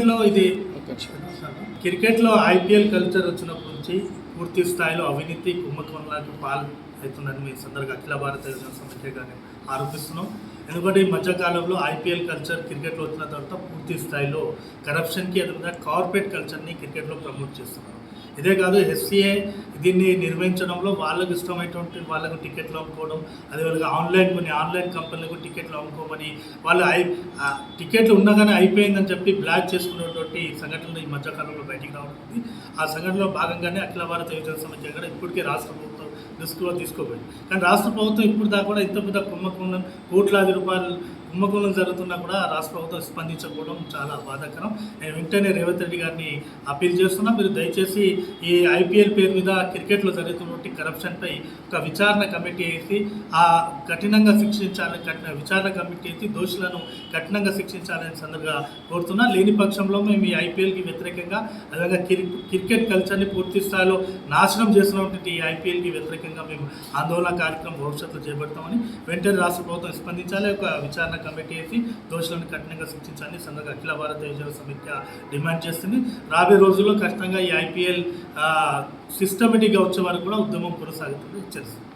ఇది ఇది క్రికెట్లో ఐపీఎల్ కల్చర్ వచ్చినప్పటి నుంచి పూర్తి స్థాయిలో అవినీతి కుంభకోణాలకు పాల్ అవుతుందని మీ సందర్భంగా అఖిల భారత యువజన సమైక్య ఆరోపిస్తున్నాం. ఎందుకంటే ఈ మధ్యకాలంలో ఐపీఎల్ కల్చర్ క్రికెట్లో వచ్చిన తర్వాత పూర్తి స్థాయిలో కరప్షన్కి ఎదురుగా కార్పొరేట్ కల్చర్ని క్రికెట్లో ప్రమోట్ చేస్తున్నారు. ఇదే కాదు ఎస్సీఏ దీన్ని నిర్వహించడంలో వాళ్ళకు ఇష్టమైనటువంటి వాళ్ళకు టికెట్లు అమ్ముకోవడం అదేవిధంగా ఆన్లైన్ కొన్ని ఆన్లైన్ కంపెనీలకు టికెట్లు అమ్ముకోమని వాళ్ళు ఐ టికెట్లు ఉండగానే అయిపోయిందని చెప్పి బ్లాక్ చేసుకునేటువంటి సంఘటనలు ఈ మధ్యకాలంలో బయటికి రావడం ఆ సంఘటనలో భాగంగానే అఖిల భారత యువజన సమైక్య కూడా ఇప్పటికే రాష్ట్ర ప్రభుత్వం దృష్టిలో తీసుకోబోయింది. కానీ రాష్ట్ర ప్రభుత్వం ఇప్పుడు దాకా కూడా ఇంత పెద్ద కుమ్మకుండా కోట్లాది రూపాయలు కుంభకోణం జరుగుతున్నా కూడా రాష్ట్ర ప్రభుత్వం స్పందించకపోవడం చాలా బాధాకరం. నేను వెంటనే రేవంత్ రెడ్డి గారిని అప్పీల్ చేస్తున్నా. మీరు దయచేసి ఈ ఐపీఎల్ పేరు మీద క్రికెట్లో జరుగుతున్నటువంటి కరప్షన్పై ఒక విచారణ కమిటీ వేసి ఆ కఠినంగా శిక్షించాలని కఠిన విచారణ కమిటీ వేసి దోషులను కఠినంగా శిక్షించాలని సందర్భంగా కోరుతున్నా. లేని పక్షంలో మేము ఈ ఐపీఎల్కి వ్యతిరేకంగా అలాగే క్రికెట్ కల్చర్ని పూర్తి స్థాయిలో నాశనం చేస్తున్నటువంటి ఈ ఐపీఎల్కి వ్యతిరేకంగా మేము ఆందోళన కార్యక్రమం భవిష్యత్తులో చేపడతామని వెంటనే రాష్ట్ర ప్రభుత్వం స్పందించాలి. ఒక విచారణ కమిటీ వేసి దోషులను కఠినంగా శిక్షించాలని సంఘం అఖిల భారత యువజన సమిత్య డిమాండ్ చేస్తుంది. రాబోయే రోజుల్లో ఖచ్చితంగా ఈ ఐపీఎల్ సిస్టమేటిక్గా వచ్చే వరకు కూడా ఉద్యమం కొనసాగుతుంది హెచ్చరిస్తుంది.